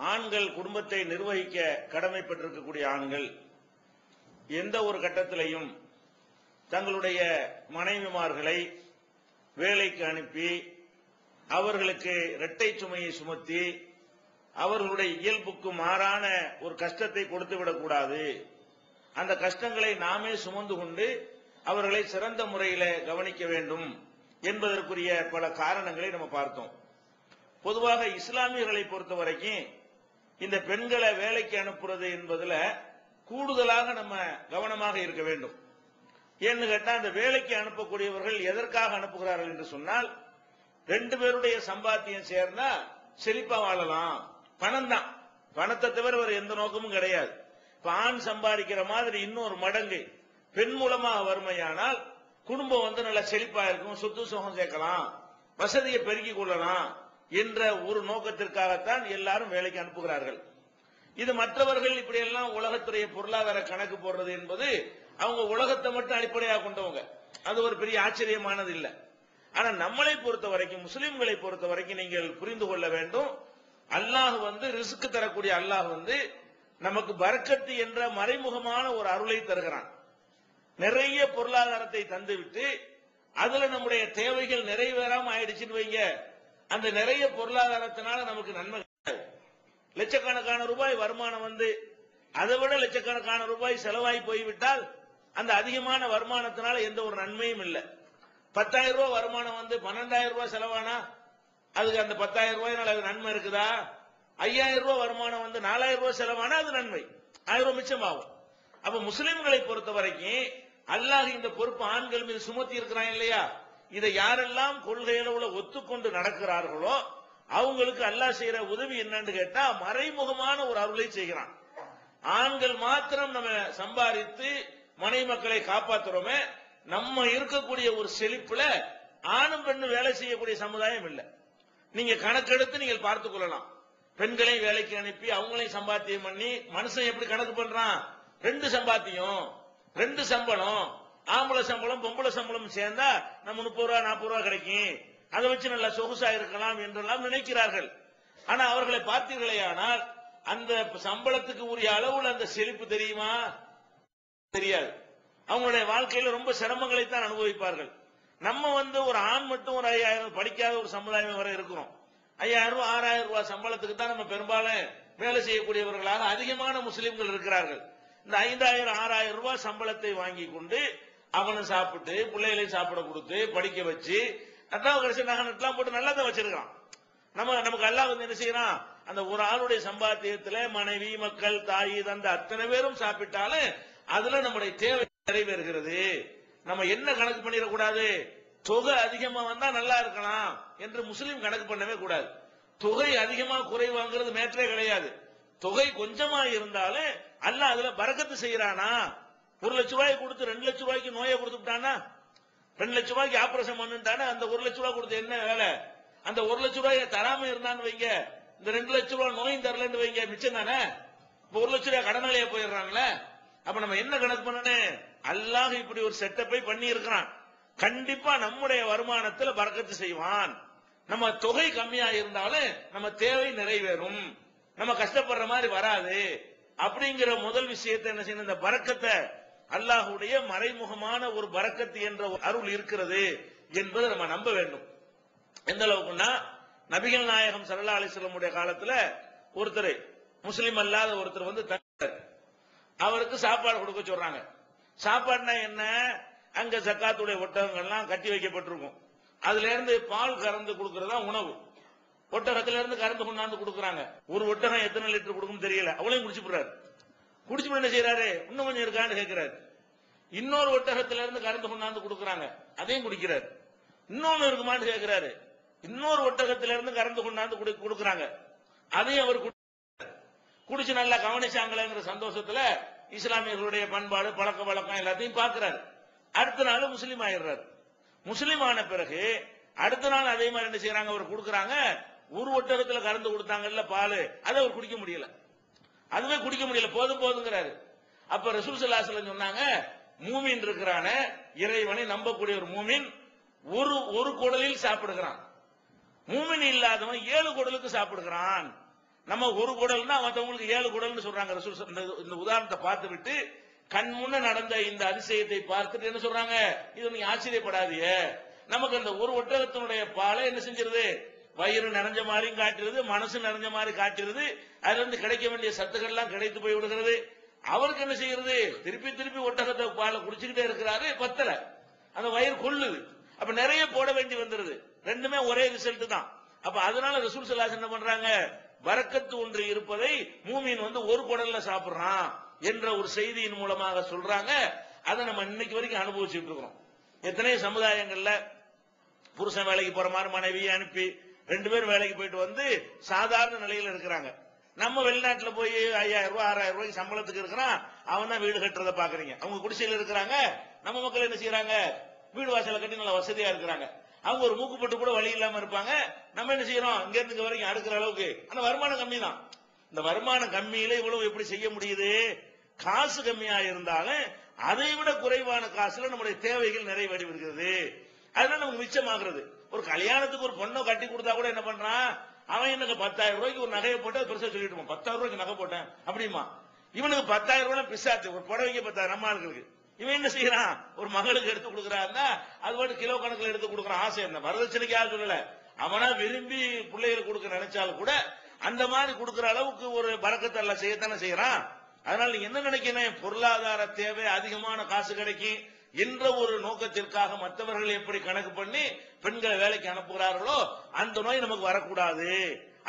ஆண்கள் குடும்பத்தை நிர்வகிக்க கடமைப்பட்டிருக்கக்கூடிய ஆண்கள் எந்த ஒரு கட்டத்திலையும் தங்களுடைய மனைவிமார்களை வேலைக்கு அனுப்பி அவர்களுக்கு இரட்டை சுமையை சுமத்தி அவர்களுடைய இயல்புக்கு மாறான ஒரு கஷ்டத்தை கொடுத்து விடக்கூடாது. அந்த கஷ்டங்களை நாமே சுமந்து கொண்டு அவர்களை சிறந்த முறையில கவனிக்க வேண்டும் என்பதற்குரிய பல காரணங்களை நம்ம பார்த்தோம். பொதுவாக இஸ்லாமியர்களை பொறுத்த வரைக்கும் இந்த பெண்களை வேலைக்கு அனுப்புறது என்பதுல கூடுதலாக நம்ம கவனமாக இருக்க வேண்டும். ஏன்னு கேட்டா அந்த வேலைக்கு அனுப்பக்கூடியவர்கள் எதற்காக அனுப்புகிறார்கள் என்று சொன்னால் ரெண்டு பேருடைய சம்பாத்தியம் சேர்ந்தா செழிப்பா வாழலாம். பணம் தான் பணத்தை தவிர வேற எந்த நோக்கமும் கிடையாது. இப்ப ஆண் சம்பாதிக்கிற மாதிரி இன்னொரு மடங்கு பெண் மூலமாக வறுமையானால் குடும்பம் வந்து நல்லா செழிப்பா இருக்கும் சொத்து சுகம் சேர்க்கலாம் வசதியை பெருக்கிக் கொள்ளலாம். என்ற ஒரு நோக்கத்திற்காகத்தான் எல்லாரும் வேலைக்கு அனுப்புகிறார்கள். இது மற்றவர்கள் இப்படி எல்லாம் உலகத்துடைய பொருளாதார கணக்கு போடுறது என்பது அவங்க உலகத்தை மட்டும் அடிப்படையாக கொண்டவங்க. அது ஒரு பெரிய ஆச்சரியமானது இல்லை. ஆனா நம்மளை பொறுத்த வரைக்கும் முஸ்லிம்களை பொறுத்த வரைக்கும் நீங்கள் புரிந்து கொள்ள வேண்டும். அல்லாஹ் வந்து ரிஸ்க் தரக்கூடிய அல்லாஹ் வந்து நமக்கு பரக்கத்து என்ற மறைமுகமான ஒரு அருளை தருகிறான். நிறைய பொருளாதாரத்தை தந்துவிட்டு அதுல நம்முடைய தேவைகள் நிறைவேறாம ஆயிடுச்சுன்னு வைங்க. அந்த நிறைய பொருளாதாரத்தினால நமக்கு நன்மை. கிடையாது. லட்சக்கணக்கான ரூபாய் வருமானம் வந்து அதை விட லட்சக்கணக்கான ரூபாய் செலவாகி போய்விட்டால் அந்த அதிகமான வருமானத்தினால எந்த ஒரு நன்மையும் இல்லை. பத்தாயிரம் ரூபாய் வருமானம் வந்து பன்னெண்டாயிரம் ரூபாய் செலவானா? அதுக்கு அந்த பத்தாயிரம் ரூபாயினால அது நன்மை இருக்குதா? ஐயாயிரம் ரூபாய் வருமானம் வந்து நாலாயிரம் ரூபாய் செலவானா? அது நன்மை. ஆயிரம் ரூபாய் மிச்சமாகும் அப்ப முஸ்லிம்களை பொறுத்த வரைக்கும் அல்லாஹ் இந்த பொறுப்பு ஆண்கள் மீது சுமத்தி இருக்கிறான் இல்லையா? இதை யாரெல்லாம் கொள்கையில ஒத்துக்கொண்டு நடக்கிறார்களோ அவங்களுக்கு அல்லாஹ் செய்யற உதவி என்னன்னு கேட்டா மறைமுகமான ஒரு அருளை செய்கிறான். ஆண்கள் மாத்திரம் நம்ம சம்பாதித்து மனை மக்களை காப்பாத்துறோமே நம்ம இருக்கக்கூடிய ஒரு செழிப்புல ஆணும் பெண்ணும் வேலை செய்யக்கூடிய சமுதாயம் இல்லை. நீங்க கணக்கெடுத்து நீங்கள் பார்த்துக் கொள்ளலாம். பெண்களையும் வேலைக்கு அனுப்பி அவங்களையும் சம்பாத்தியம் பண்ணி மனுஷன் எப்படி கணக்கு பண்றான்? ரெண்டு சம்பாத்தியம் ரெண்டு சம்பளம் ஆம்பளை சம்பளம் பொம்பளை சம்பளம் சேர்ந்தா நம்ம முப்பது ரூபா நாற்பது ரூபா கிடைக்கும். அதை வச்சு நல்லா சொகுசா இருக்கலாம் என்றெல்லாம் நினைக்கிறார்கள். ஆனா அவர்களை பார்த்தீர்களேயானால் அந்த சம்பளத்துக்கு உரிய அளவுல அந்த செழிப்பு தெரியுமா? தெரியாது. அவங்களுடைய வாழ்க்கையில ரொம்ப சிரமங்களை தான் அனுபவிப்பார்கள். நம்ம வந்து ஒரு ஆண் மட்டும் ஒரு ஐயாயிரம் படிக்காத ஒரு சமுதாயம் வரை இருக்கிறோம். ஐயாயிரம் ரூபாய் ஆறாயிரம் ரூபாய் சம்பளத்துக்கு தான் நம்ம பெரும்பாலும் வேலை செய்யக்கூடியவர்களாக அதிகமான முஸ்லிம்கள் இருக்கிறார்கள். இந்த ஐந்தாயிரம் ஆறாயிரம் ரூபாய் சம்பளத்தை வாங்கி கொண்டு அவனை சாப்பிட்டு பிள்ளைகளையும் சாப்பிட கொடுத்து படிக்க வச்சு அதான் கடைசி நகை போட்டு நல்லா தான் வச்சிருக்கான். நம்ம நமக்கு அல்லாஹ் வந்து என்ன செய்யறான்? அந்த ஒரு ஆளுடைய சம்பாத்தியத்துல மனைவி மக்கள் தாய் தந்த அத்தனை பேரும் சாப்பிட்டாலும் அதுல நம்முடைய தேவை நிறைவேறுகிறது. நம்ம என்ன கணக்கு பண்ணிடக்கூடாது? தொகை அதிகமா வந்தா நல்லா இருக்கலாம் என்று முஸ்லீம் கணக்கு பண்ணவே கூடாது. தொகை அதிகமா குறைவாங்கிறது மேற்றே கிடையாது. தொகை கொஞ்சமா இருந்தாலும் அல்ல அதுல பறக்கத்து செய்யறானா? ஒரு லட்ச ரூபாய் கொடுத்து ரெண்டு லட்ச ரூபாய்க்கு நோயை கொடுத்துட்டானா ரெண்டு லட்ச ரூபாய்க்கு ஆபரேஷன் பண்ணுட்டானா அந்த ஒரு லட்ச ரூபாய் கொடுத்து என்ன வேலை? அந்த ஒரு லட்ச ரூபாய் தராம இருந்தான்னு வைங்க. இந்த ரெண்டு லட்ச ரூபாய் நோயும் தரலன்னு வைங்க. மிச்சம் தானே? இப்ப ஒரு லட்ச ரூபாய் கடனாளியா போயிடுறாங்களே. அப்ப நம்ம என்ன கணக்கு பண்ணணும்? அல்லாஹ் இப்படி ஒரு செட்டப்பை பண்ணி இருக்கிறான் கண்டிப்பா நம்முடைய வருமானத்துல பறக்கத்து செய்வான். நம்ம தொகை கம்மியா இருந்தாலும் நம்ம தேவை நிறைவேறும். நம்ம கஷ்டப்படுற மாதிரி வராது. அப்படிங்கிற முதல் விஷயத்தை என்ன செய்யணும்? இந்த பறக்கத்தை அல்லாஹுடைய மறைமுகமான ஒரு பறக்கத்து என்ற ஒரு அருள் இருக்கிறது என்பதை நம்ம நம்ப வேண்டும். எந்த அளவுக்குன்னா நபிகள் நாயகம் சல்லா அலிஸ்லமுடைய காலத்துல ஒருத்தர் முஸ்லீம் அல்லாத ஒருத்தர் வந்து அவருக்கு சாப்பாடு கொடுக்க சொல்றாங்க. சாப்பாடுனா என்ன? அங்க சக்காத்துடைய ஒட்டகங்கள்லாம் கட்டி வைக்கப்பட்டிருக்கும். அதுல இருந்து பால் கறந்து கொடுக்கறதா உணவு. ஒட்டகத்துல இருந்து கறந்து கொண்டாந்து கொடுக்குறாங்க. ஒரு ஒட்டகம் எத்தனை லிட்டர் கொடுக்கும் தெரியல. அவளையும் குடிச்சு போறாரு குடிச்சு என்ன செய்யறாரு இன்னும் கொஞ்சம் இருக்கான்னு கேட்கிறாரு இன்னொரு ஒட்டகத்துல இருந்து கறந்து கொண்டாந்து கொடுக்கறாங்க. அதையும் குடிக்கிறாரு. இன்னொன்னு இருக்குமான்னு கேட்கிறாரு இன்னொரு ஒட்டகத்துல இருந்து கறந்து கொண்டாந்து குடி- கொடுக்கறாங்க. அதையும் அவர் குடி- குடிச்சு நல்லா கவனிச்சாங்களேங்கிற சந்தோஷத்துல இஸ்லாமியர்களுடைய பண்பாடு பழக்க வழக்கம் எல்லாத்தையும் பார்க்கிறாரு. அடுத்த நாள் முஸ்லீம் ஆயிடுறாரு. முஸ்லீம் ஆன பிறகு அடுத்த நாள் அதே மாதிரி என்ன செய்யறாங்க அவர் கொடுக்கறாங்க. ஒரு ஒட்டகத்துல கறந்து கொடுத்தாங்கல்ல பால். அதை அவர் குடிக்க முடியல. அதுவே குடிக்க முடியல போதும் போதுங்கிறாரு. அப்ப ரசூல் ஸல்லல்லாஹு சொன்னாங்க மூமின் இருக்கிறான இறைவனை நம்பக்கூடிய ஒரு மூமின் ஒரு ஒரு குடலில் சாப்பிடுகிறான். மூமின் இல்லாதவன் ஏழு குடலுக்கு சாப்பிடுகிறான். நம்ம ஒரு குடல்னா மற்றவங்களுக்கு ஏழு குடல்னு சொல்றாங்க ரசூல் இந்த இந்த உதாரணத்தை பார்த்து விட்டு கண் முன்ன நடந்த இந்த அதிசயத்தை பார்த்துட்டு என்ன சொல்றாங்க? இது நீ ஆச்சரியப்படாதிய நமக்கு அந்த ஒரு ஒட்டகத்தினுடைய பாலை என்ன செஞ்சிருது? வயிறு நிறைஞ்ச மாதிரியும் காட்டுறது மனசு நிறைஞ்ச மாதிரி காட்டுறது அதுல இருந்து கிடைக்க வேண்டிய சத்துக்கள்லாம் கிடைத்து போய் விடுகிறது. அவருக்கு என்ன செய்யறது? திருப்பி திருப்பி ஒட்டகத்தை பால குடிச்சுக்கிட்டே இருக்கிறாரு பத்தல. அந்த வயிறு கொள்ளுது. அப்ப நிறைய போட வேண்டி வந்துருது. ரெண்டுமே ஒரே ரிசல்ட் தான். அப்ப அதனால ரசூல் சலாஸ் என்ன பண்றாங்க? வரக்கத்து ஒன்று இருப்பதை மூமின் வந்து ஒரு குடல்ல சாப்பிடுறான் என்ற ஒரு செய்தியின் மூலமாக சொல்றாங்க. அதை நம்ம இன்னைக்கு வரைக்கும் அனுபவிச்சுட்டு இருக்கிறோம். எத்தனை சமுதாயங்கள்ல புருஷன் வேலைக்கு போற மாதிரி மனைவியை அனுப்பி ரெண்டு பேரும் வேலைக்கு போயிட்டு வந்து சாதாரண நிலையில இருக்கிறாங்க. நம்ம வெளிநாட்டுல போய் ஐயாயிரம் ரூபாய் ஆறாயிரம் ரூபாய்க்கு சம்பளத்துக்கு இருக்கிறான் அவன் தான் வீடு கட்டுறதை பாக்குறீங்க. அவங்க குடிசையில இருக்கிறாங்க நம்ம மக்கள் என்ன செய்யறாங்க? வீடு வாசலை கட்டி நல்ல வசதியா இருக்கிறாங்க. அவங்க ஒரு மூக்குப்பட்டு கூட வழி இல்லாம இருப்பாங்க. நம்ம என்ன செய்யறோம்? இங்க இருந்து இங்க வரைக்கும் அடுக்கிற அளவுக்கு. ஆனா வருமானம் கம்மி தான். இந்த வருமானம் கம்மியில இவ்வளவு எப்படி செய்ய முடியுது? காசு கம்மியா இருந்தாலும் அதை விட குறைவான காசுல நம்முடைய தேவைகள் நிறைவேறி வருகிறது. அதனால நமக்கு மிச்சமாகிறது. ஒரு கல்யாணத்துக்கு ஒரு பொண்ணை கட்டி கொடுத்தா கூட என்ன பண்றான்? அவன் எனக்கு பத்தாயிரம் ரூபாய்க்கு ஒரு நகையை போட்டு அது பெருசா சொல்லிட்டு பத்தாயிரம் ரூபாய்க்கு நகை போட்டேன். அப்படிமா. இவனுக்கு பத்தாயிரம் ரூபாய் பிசாச்சு. ஒரு புடவைக்கு பத்தாயிரம் நம்ம ஆளுங்களுக்கு. இவன் என்ன செய்யறான்? ஒரு மகளுக்கு எடுத்து கொடுக்கறான்னா அது மட்டும் கிலோ கணக்குல எடுத்து கொடுக்குறான் ஆசை என்ன? வரதட்சணைக்கு யாரும் சொல்லல? அவனா விரும்பி பிள்ளைகளுக்கு கொடுக்க நினைச்சாலும் கூட அந்த மாதிரி கொடுக்குற அளவுக்கு ஒரு பறக்கத்தல்ல செய்யத்தானே செய்யறான். அதனால நீங்க என்ன நினைக்கிறேன் பொருளாதார தேவை அதிகமான காசு கிடைக்கும். என்ற ஒரு நோக்கத்திற்காக மற்றவர்கள் எப்படி கணக்கு பண்ணி பெண்களை வேலைக்கு அனுப்புகிறார்களோ அந்த நோய் நமக்கு வரக்கூடாது.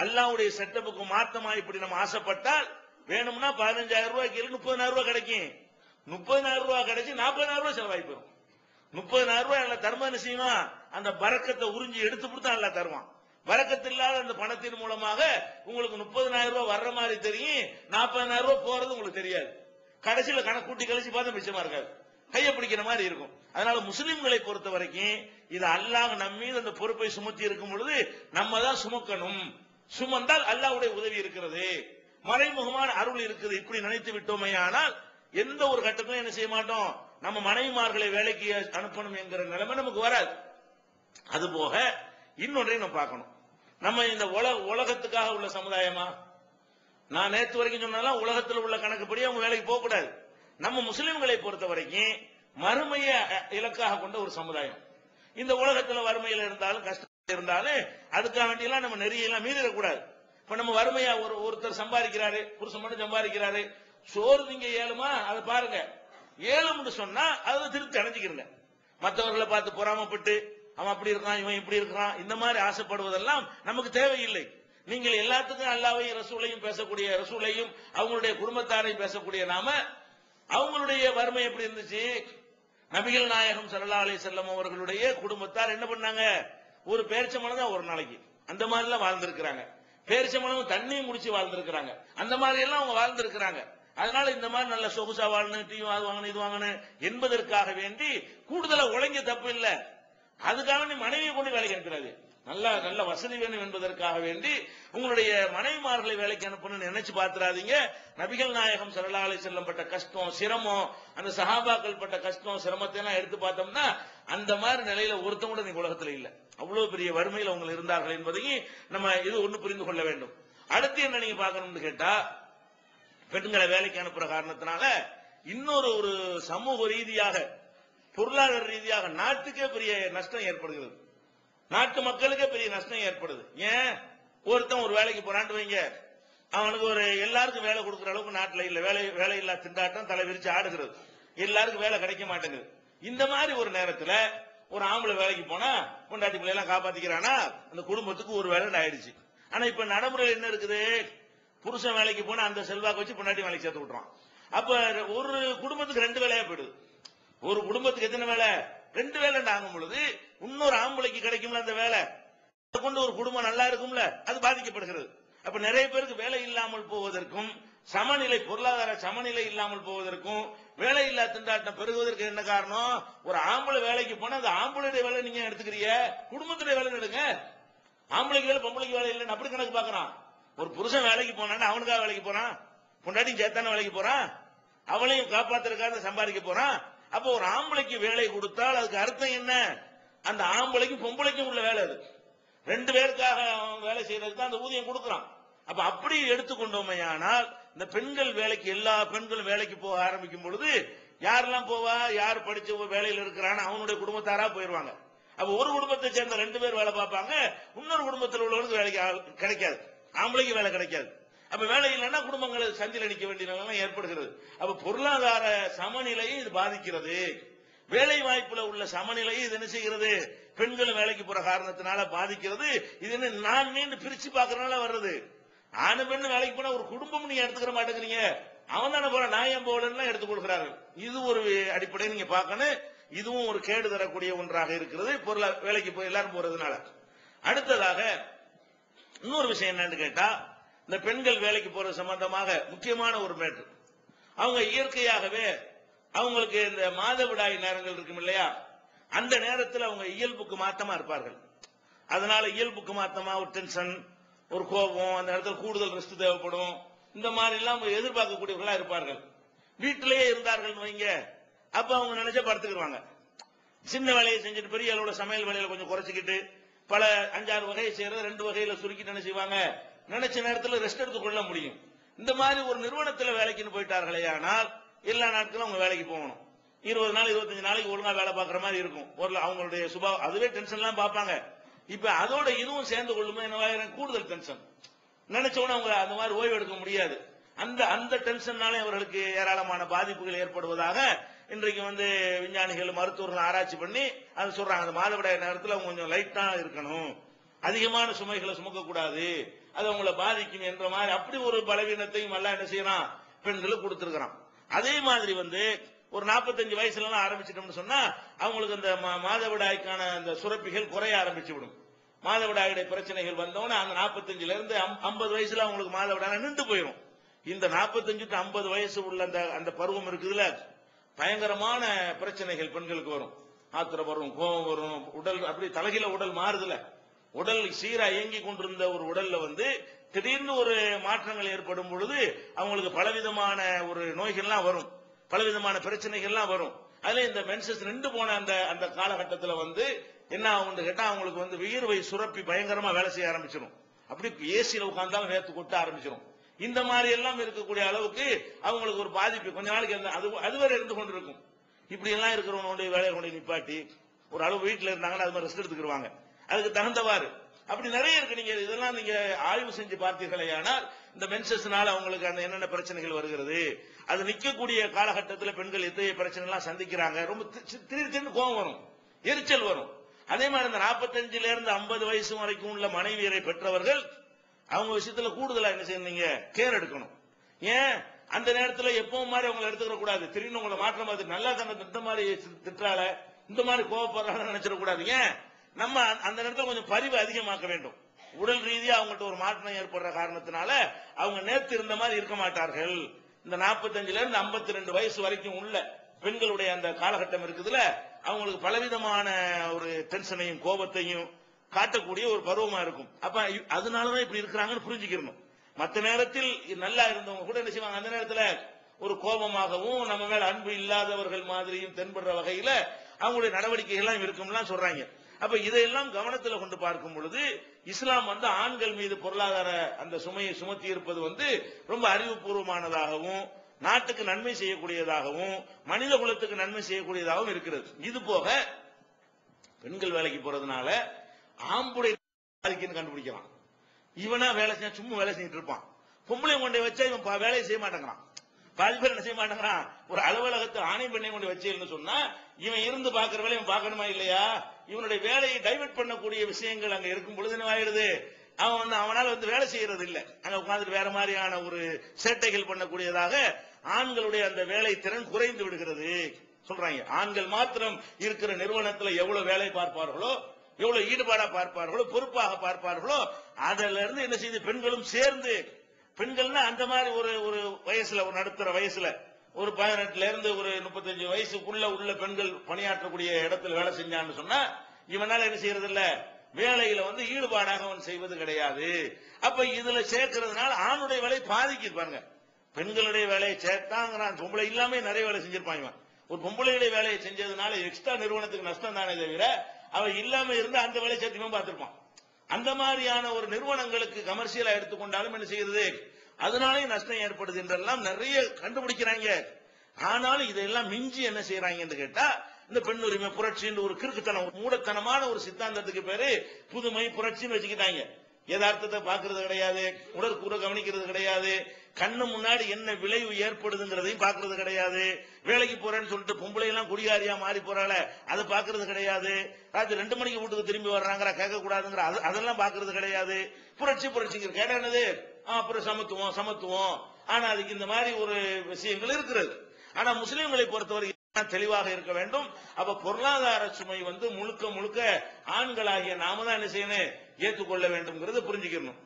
அல்லாவுடைய செட்டப்புக்கு மாத்தமா இப்படி நம்ம ஆசைப்பட்டால் வேணும்னா பதினஞ்சாயிரம் ரூபாய்க்கு முப்பதாயிரம் ரூபாய் கிடைக்கும். முப்பதாயிரம் ரூபாய் கிடைச்சு நாற்பதாயிரம் ரூபாய் செலவாகி போயிடும் முப்பதாயிரம் ரூபாய் எல்லாம் தர்ம நிச்சயமா அந்த பறக்கத்தை உறிஞ்சி எடுத்து கொடுத்தா நல்லா தருவான். பறக்கத்து இல்லாத அந்த பணத்தின் மூலமாக உங்களுக்கு முப்பதனாயிரம் ரூபாய் வர்ற மாதிரி தெரியும். நாற்பதாயிரம் ரூபாய் போறது உங்களுக்கு தெரியாது. கடைசியில கணக்கு கூட்டி கழிச்சு பார்த்தா மிச்சமா இருக்காது. கையை பிடிக்கிற மாதிரி இருக்கும். அதனால முஸ்லிம்களை பொறுத்த வரைக்கும் இது அல்லாஹ் நம்ம மீது அந்த பொறுப்பை சுமத்தி இருக்கும் பொழுது நம்ம தான் சுமக்கணும். சுமந்தால் அல்லாவுடைய உதவி இருக்கிறது. மறைமுகமான அருள் இருக்குது இப்படி நினைத்து விட்டோமே ஆனால் எந்த ஒரு கட்டத்திலும் என்ன செய்ய மாட்டோம்? நம்ம மனைவிமார்களை வேலைக்கு அனுப்பணும் என்கிற நிலைமை நமக்கு வராது. அது போக இன்னொன்றையும் நம்ம பார்க்கணும். நம்ம இந்த உலக உலகத்துக்காக உள்ள சமுதாயமா? நான் நேற்று வரைக்கும் சொன்னாலும் உலகத்தில் உள்ள கணக்குப்படி அவங்க வேலைக்கு போகக்கூடாது. நம்ம முஸ்லிம்களை பொறுத்த வரைக்கும் மறுமையை இலக்காக கொண்ட ஒரு சமுதாயம். இந்த உலகத்துல வறுமையில இருந்தாலும் கஷ்டம் இருந்தாலும் அதுக்காக வேண்டியெல்லாம் நம்ம நெறியெல்லாம் மீறிடக்கூடாது. இப்ப நம்ம வறுமையா ஒரு ஒருத்தர் சம்பாதிக்கிறாரு புருஷன் மட்டும் சம்பாதிக்கிறாரு சோறு நீங்க ஏழுமா அதை பாருங்க. ஏழும்னு சொன்னா அதை திருப்தி அடைஞ்சுக்கிறங்க. மற்றவர்களை பார்த்து பொறாமப்பட்டு அவன் அப்படி இருக்கான் இவன் இப்படி இருக்கிறான் இந்த மாதிரி ஆசைப்படுவதெல்லாம் நமக்கு தேவையில்லை. நீங்கள் எல்லாத்துக்கும் அல்லாவையும் ரசூலையும் பேசக்கூடிய ரசூலையும் அவங்களுடைய குடும்பத்தாரையும் பேசக்கூடிய நாம அவங்களுடைய வறுமை எப்படி இருந்துச்சு? நபிகள் நாயகம் ஸல்லல்லாஹு அலைஹி செல்லம் அவர்களுடைய குடும்பத்தார் என்ன பண்ணாங்க? ஒரு பேரிச்சம்பழம் தான் ஒரு நாளைக்கு. அந்த மாதிரி எல்லாம் வாழ்ந்திருக்கிறாங்க. பேரிச்சம்பழம் தண்ணியும் குடிச்சு வாழ்ந்திருக்கிறாங்க. அந்த மாதிரி எல்லாம் அவங்க வாழ்ந்திருக்கிறாங்க. அதனால இந்த மாதிரி நல்ல சொகுசா வாழணும் டீ அது வாங்கணும் இது வாங்கணும் என்பதற்காக வேண்டி கூடுதலா உழைங்க தப்பு இல்லை. அதுக்காக நீ மனைவியை கொண்டு வேலைக்கு அனுப்புறாது நல்ல நல்ல வசதி வேணும் என்பதற்காக வேண்டி உங்களுடைய மனைவிமார்களை வேலைக்கு அனுப்பணும்னு நினைச்சு பாத்துறாதீங்க நபிகள் நாயகம் சரலாலை செல்லம் பட்ட கஷ்டம் சிரமம் அந்த சகாபாக்கள் பட்ட கஷ்டம் சிரமத்தை எல்லாம் எடுத்து பார்த்தோம்னா அந்த மாதிரி நிலையில ஒருத்தன் கூட நீங்க உலகத்துல இல்ல. அவ்வளவு பெரிய வறுமையில் அவங்க இருந்தார்கள் என்பதையும் நம்ம இது ஒண்ணு புரிந்து கொள்ள வேண்டும். அடுத்து என்ன நீங்க பாக்கணும்னு கேட்டா பெண்களை வேலைக்கு அனுப்புற காரணத்தினால இன்னொரு ஒரு சமூக ரீதியாக பொருளாதார ரீதியாக நாட்டுக்கே பெரிய நஷ்டம் ஏற்படுகிறது. நாட்டு மக்களுக்கே பெரிய நஷ்டம் ஏற்படுது. ஏன்? ஒருத்தன் ஒரு வேலைக்கு போறான்னு வைங்க. அவனுக்கு ஒரு எல்லாருக்கும் வேலை கொடுக்குற அளவுக்கு நாட்டில் இல்லை. வேலை வேலை இல்லா திண்டாட்டம் தலை விரிச்சு ஆடுகிறது. எல்லாருக்கும் வேலை கிடைக்க மாட்டேங்குது. இந்த மாதிரி ஒரு நேரத்தில் ஒரு ஆம்பளை வேலைக்கு போனா பொண்டாட்டி பிள்ளை எல்லாம் காப்பாத்திக்கிறானா? அந்த குடும்பத்துக்கு ஒரு வேலை ஆயிடுச்சு ஆனா இப்ப நடைமுறையில் என்ன இருக்குது? புருஷன் வேலைக்கு போனா அந்த செல்வாக்கு வச்சு பொண்டாட்டி வேலைக்கு சேர்த்து விட்டுறான். அப்ப ஒரு குடும்பத்துக்கு ரெண்டு வேலையா போயிடுது. ஒரு குடும்பத்துக்கு எத்தனை வேலை? ரெண்டு வேலை ஆகும் பொழுது இன்னொரு ஆம்பளைக்கு கிடைக்கும்ல அந்த வேலை? அதை கொண்டு ஒரு குடும்பம் நல்லா இருக்கும்ல? அது பாதிக்கப்படுகிறது. அப்ப நிறைய பேருக்கு வேலை இல்லாமல் போவதற்கும் சமநிலை பொருளாதார சமநிலை இல்லாமல் போவதற்கும் வேலை இல்லா திண்டாட்டம் பெருகுவதற்கு என்ன காரணம்? ஒரு ஆம்பளை வேலைக்கு போனா அந்த ஆம்பளுடைய வேலை நீங்க எடுத்துக்கிறீங்க? குடும்பத்துடைய வேலை எடுங்க. ஆம்பளைக்கு வேலை பொம்பளைக்கு வேலை இல்லைன்னு அப்படி கணக்கு பாக்குறான் ஒரு புருஷன் வேலைக்கு போனான்னா அவனுக்காக வேலைக்கு போறான். பொண்டாட்டியும் சேர்த்தான வேலைக்கு போறான். அவளையும் காப்பாத்துறதுக்காக சம்பாதிக்க போறான். அப்போ ஒரு ஆம்பளைக்கு வேலை கொடுத்தால் அதுக்கு அர்த்தம் என்ன? அந்த ஆம்பளைக்கும் பொம்பளைக்கும் உள்ள வேலை அது. ரெண்டு பேருக்காக வேலை செய்யறதுக்கு தான் அந்த ஊதியம் கொடுக்கறான். அப்ப அப்படி எடுத்துக்கொண்டோமையானால் இந்த பெண்கள் வேலைக்கு எல்லா பெண்களும் வேலைக்கு போக ஆரம்பிக்கும் பொழுது யாரெல்லாம் போவா யார் படிச்ச வேலையில் இருக்கிறான்னு அவனுடைய குடும்பத்தாரா போயிருவாங்க. அப்ப ஒரு குடும்பத்தை சேர்ந்த ரெண்டு பேர் வேலை பார்ப்பாங்க இன்னொரு குடும்பத்தில் உள்ளவனுக்கு வேலைக்கு கிடைக்காது. ஆம்பளைக்கு வேலை கிடைக்காது. அப்ப வேலை இல்லைன்னா குடும்பங்களை சந்தில நிக்க வேண்டிய நிலைமை ஏற்படுகிறது. அப்ப பொருளாதார சமநிலையை இது பாதிக்கிறது. வேலை வாய்ப்புல உள்ள சமநிலையை இது என்ன செய்கிறது? பெண்களும் வேலைக்கு போற காரணத்தினால பாதிக்கிறது. இது என்ன நான் மீண்டு பிரிச்சு பாக்குறதுனால வர்றது? ஆணு பெண்ணு வேலைக்கு போனா ஒரு குடும்பம் நீங்க எடுத்துக்கிற மாட்டேங்கிறீங்க. அவன் தானே போற நான் ஏன் போகலன்னு எடுத்துக் இது ஒரு அடிப்படையை நீங்க பார்க்கணும். இதுவும் ஒரு கேடு தரக்கூடிய ஒன்றாக இருக்கிறது. பொருளா வேலைக்கு போய் எல்லாரும் போறதுனால. அடுத்ததாக இன்னொரு விஷயம் என்னன்னு கேட்டா இந்த பெண்கள் வேலைக்கு போற சம்பந்தமாக முக்கியமான ஒரு மேட்டர். அவங்க இயற்கையாகவே அவங்களுக்கு இந்த மாதவிடாய் நேரங்கள் இருக்கும் இல்லையா? அந்த நேரத்தில் அவங்க இயல்புக்கு மாத்தமா இருப்பார்கள். அதனால இயல்புக்கு மாத்தமா ஒரு டென்ஷன் ஒரு கோபம் அந்த இடத்துல கூடுதல் ரெஸ்ட் தேவைப்படும். இந்த மாதிரி எல்லாம் எதிர்பார்க்கக்கூடியவர்களா இருப்பார்கள். வீட்டிலேயே இருந்தார்கள் வைங்க. அப்ப அவங்க நினைச்ச படுத்துக்கிடுவாங்க சின்ன வேலையை செஞ்சுட்டு பெரிய அளவுல சமையல் வேலையில கொஞ்சம் குறைச்சிக்கிட்டு பல அஞ்சாறு வகையை செய்யறது ரெண்டு வகையில சுருக்கிட்டு என்ன செய்வாங்க? நினைச்ச நேரத்தில் ரெஸ்ட் எடுத்துக்கொள்ள முடியும். இந்த மாதிரி ஒரு நிறுவனத்தில் வேலைக்குன்னு போயிட்டார்களே ஆனால் எல்லா நாட்களும் அவங்க வேலைக்கு போகணும். இருபது நாள் இருபத்தஞ்சு நாளைக்கு ஒழுங்கா வேலை பார்க்குற மாதிரி இருக்கும். ஒரு அவங்களுடைய சுபா அதுவே டென்ஷன்லாம் பார்ப்பாங்க. இப்ப அதோட இதுவும் சேர்ந்து கொள்ளுமே என்ன கூடுதல் டென்ஷன் நினைச்ச அவங்க அந்த மாதிரி ஓய்வு எடுக்க முடியாது. அந்த அந்த டென்ஷன்னாலே அவர்களுக்கு ஏராளமான பாதிப்புகள் ஏற்படுவதாக இன்றைக்கு வந்து விஞ்ஞானிகள் மருத்துவர்கள் ஆராய்ச்சி பண்ணி அதை சொல்றாங்க. அந்த மாதவிடாய் நேரத்தில் அவங்க கொஞ்சம் லைட்டா இருக்கணும். அதிகமான சுமைகளை சுமக்க கூடாது அது அவங்களை பாதிக்கும் என்ற மாதிரி அப்படி ஒரு பலவீனத்தையும் எல்லாம் என்ன செய்யறான்? பெண்களுக்கு கொடுத்திருக்கிறான். அதே மாதிரி வந்து ஒரு 45 வயசுல எல்லாம் ஆரம்பிச்சிட்டோம்னு சொன்னா அவங்களுக்கு அந்த மா- மாதவிடாய்க்கான அந்த சுரப்பிகள் குறைய ஆரம்பிச்சு விடும் மாதவிடாயுடைய பிரச்சனைகள் வந்தோடனே அந்த 45 இருந்து ஐம்பது வயசுல அவங்களுக்கு மாதவிடாய் நின்று போயிடும் இந்த 45 டு ஐம்பது வயசு உள்ள அந்த அந்த பருவம் இருக்குதுல பயங்கரமான பிரச்சனைகள் பெண்களுக்கு வரும். ஆத்திரம் வரும் கோபம் வரும் உடல் அப்படி தலைகில உடல் மாறுதுல உடல் சீரா இயங்கி கொண்டிருந்த ஒரு உடல்ல வந்து திடீர்னு ஒரு மாற்றங்கள் ஏற்படும் பொழுது அவங்களுக்கு பலவிதமான ஒரு நோய்கள்லாம் வரும். பலவிதமான பிரச்சனைகள்லாம் வரும். அதுல இந்த மென்சஸ் நின்று போன அந்த அந்த காலகட்டத்தில் வந்து என்ன ஆகும்னு கேட்டா அவங்களுக்கு வந்து வியர்வை சுரப்பி பயங்கரமா வேலை செய்ய ஆரம்பிச்சிடும் அப்படி ஏசியில உட்கார்ந்தாலும் வேர்த்து கொட்ட ஆரம்பிச்சிடும் இந்த மாதிரி எல்லாம் இருக்கக்கூடிய அளவுக்கு அவங்களுக்கு ஒரு பாதிப்பு. கொஞ்ச நாளைக்கு அது அதுவரை இருந்து கொண்டிருக்கும். இப்படி எல்லாம் இருக்கிறவங்களுடைய வேலையை கொண்டு நிப்பாட்டி ஒரு அளவு வீட்டில் இருந்தாங்கன்னா அது மாதிரி ரெஸ்ட் எடுத்துக்கிடுவாங்க அதுக்கு தகுந்தவாறு. அப்படி நிறைய இருக்கு. நீங்க இதெல்லாம் நீங்க ஆய்வு செஞ்சு பார்த்தீர்களே ஆனால் இந்த மென்சஸ்னால அவங்களுக்கு அந்த என்னென்ன பிரச்சனைகள் வருகிறது? அது நிக்கக்கூடிய காலகட்டத்தில் பெண்கள் எத்தகைய பிரச்சனை எல்லாம் சந்திக்கிறாங்க? ரொம்ப தி- திடீர் திடீர்னு கோபம் வரும். எரிச்சல் வரும். அதே மாதிரி இந்த 45 இருந்து ஐம்பது வயசு வரைக்கும் உள்ள மனைவியரை பெற்றவர்கள் அவங்க விஷயத்துல கூடுதலா என்ன செய்யணும் கேர் எடுக்கணும். ஏன்? அந்த நேரத்தில் எப்பவும் மாதிரி அவங்களை எடுத்துக்கிற கூடாது. திடீர்னு உங்களை மாற்றம் பார்த்து நல்லா தானே இந்த மாதிரி திட்டால இந்த மாதிரி கோவப்படுறாங்க நினைச்சிடக்கூடாது. ஏன்? நம்ம அந்த நேரத்தில் கொஞ்சம் பரிவு அதிகமாக்க வேண்டும். உடல் ரீதியா அவங்கள்ட்ட ஒரு மாற்றம் ஏற்படுற காரணத்தினால அவங்க நேத்து இருந்த மாதிரி இருக்க மாட்டார்கள். இந்த 45 இருந்து 52 ரெண்டு வயசு வரைக்கும் உள்ள பெண்களுடைய அந்த காலகட்டம் இருக்குதுல அவங்களுக்கு பலவிதமான ஒரு டென்ஷனையும் கோபத்தையும் காட்டக்கூடிய ஒரு பருவமா இருக்கும். அப்ப அதனாலதான் இப்படி இருக்கிறாங்கன்னு புரிஞ்சுக்கணும் மற்ற நேரத்தில் நல்லா இருந்தவங்க கூட என்ன செய்வாங்க? அந்த நேரத்துல ஒரு கோபமாகவும் நம்ம மேல அன்பு இல்லாதவர்கள் மாதிரியும் தென்படுற வகையில அவங்களுடைய நடவடிக்கைகள்லாம் இருக்கும்லாம் சொல்றாங்க. அப்ப இதையெல்லாம் கவனத்துல கொண்டு பார்க்கும் பொழுது இஸ்லாம் வந்து ஆண்கள் மீது பொருளாதார அந்த சுமையை சுமத்தி இருப்பது வந்து ரொம்ப அறிவுபூர்வமானதாகவும் நாட்டுக்கு நன்மை செய்யக்கூடியதாகவும் மனித குலத்துக்கு நன்மை செய்யக்கூடியதாகவும் இருக்கிறது. இது போக பெண்கள் வேலைக்கு போறதுனால ஆம்புடை பாதிக்குன்னு கண்டுபிடிக்கலாம். இவனா வேலை செய்ய சும்மா வேலை செஞ்சுட்டு இருப்பான். பொம்பளை கொண்டே வச்சா இவன் வேலையை செய்ய மாட்டேங்கிறான். பாதி பேர் என்ன செய்ய மாட்டேங்கிறான்? ஒரு அலுவலகத்தை ஆணை பெண்ணை கொண்டு வச்சேன்னு சொன்னா இவன் இருந்து பாக்குற வேலை இவன் பார்க்கணுமா இல்லையா? இவனுடைய வேலையை டைவெர்ட் பண்ணக்கூடிய விஷயங்கள் அங்க இருக்கும் பொழுது என்ன ஆயிடுது? அவன் வந்து அவனால வந்து வேலை செய்யறது இல்லை அங்க உட்கார்ந்துட்டு வேற மாதிரியான ஒரு சேட்டைகள் பண்ணக்கூடியதாக ஆண்களுடைய அந்த வேலை திறன் குறைந்து விடுகிறது. சொல்றாங்க. ஆண்கள் மாத்திரம் இருக்கிற நிறுவனத்துல எவ்வளவு வேலை பார்ப்பார்களோ எவ்வளவு ஈடுபாடா பார்ப்பார்களோ பொறுப்பாக பார்ப்பார்களோ அதுல இருந்து என்ன செய்து? பெண்களும் சேர்ந்து பெண்கள்னா அந்த மாதிரி ஒரு ஒரு வயசுல ஒரு நடுத்தர வயசுல ஒரு பதினெட்டுல இருந்து ஒரு முப்பத்தஞ்சு வயசுக்குள்ள உள்ள பெண்கள் பணியாற்றக்கூடிய இடத்துல வேலை செஞ்சான்னு சொன்னா இவனால என்ன செய்யறது இல்ல வேலையில வந்து ஈடுபாடாக அவன் செய்வது கிடையாது. அப்ப இதுல சேர்க்கறதுனால ஆணுடைய வேலையை பாதிக்குது பாருங்க பெண்களுடைய வேலையை சேர்த்தாங்கிறான். பொம்பளை இல்லாம நிறைய வேலை செஞ்சிருப்பான் இவன். ஒரு பொம்பளையுடைய வேலையை செஞ்சதுனால எக்ஸ்ட்ரா நிறுவனத்துக்கு நஷ்டம் தானே தவிர அவன் இல்லாம இருந்து அந்த வேலையை சேர்த்துமே பார்த்திருப்பான். அந்த மாதிரியான ஒரு நிறுவனங்களுக்கு கமர்ஷியலா எடுத்துக்கொண்டாலும் என்ன செய்யறது? அதனாலே நஷ்டம் ஏற்படுது என்றெல்லாம் நிறைய கண்டுபிடிக்கிறாங்க. ஆனாலும் இதெல்லாம் மிஞ்சி என்ன செய்யறாங்கன்னு கேட்டா இந்த பெண் உரிமை புரட்சின்னு ஒரு கிறுக்குத்தனம் ஒரு மூடத்தனமான ஒரு சித்தாந்தத்துக்கு பேரு புதுமை புரட்சின்னு வச்சுக்கிட்டாங்க. யதார்த்தத்தை பாக்குறது கிடையாது உடற்கூற கவனிக்கிறது கிடையாது கண்ணு முன்னாடி என்ன விளைவு ஏற்படுதுங்கிறதையும் பாக்குறது கிடையாது. வேலைக்கு போறேன்னு சொல்லிட்டு பொம்பளை எல்லாம் குடிகாரியா மாறி போறாள அதை பாக்குறது கிடையாது. ராத்திரி ரெண்டு மணிக்கு வீட்டுக்கு திரும்பி வர்றாங்கிற கேட்க கூடாதுங்கிற அது- அதெல்லாம் பாக்குறது கிடையாது. புரட்சி புரட்சிங்கிற கேட்டா என்னது? அப்புறம் சமத்துவம் சமத்துவம். ஆனா அதுக்கு இந்த மாதிரி ஒரு விஷயங்கள் இருக்கிறது. ஆனா முஸ்லிம்களை பொறுத்தவரை தெளிவாக இருக்க வேண்டும். அப்ப பொருளாதார சுமை வந்து முழுக்க முழுக்க ஆண்களாகிய நாம தான் என்ன செய்யணும்? ஏற்றுக்கொள்ள வேண்டும்ங்கிறத புரிஞ்சுக்கணும்.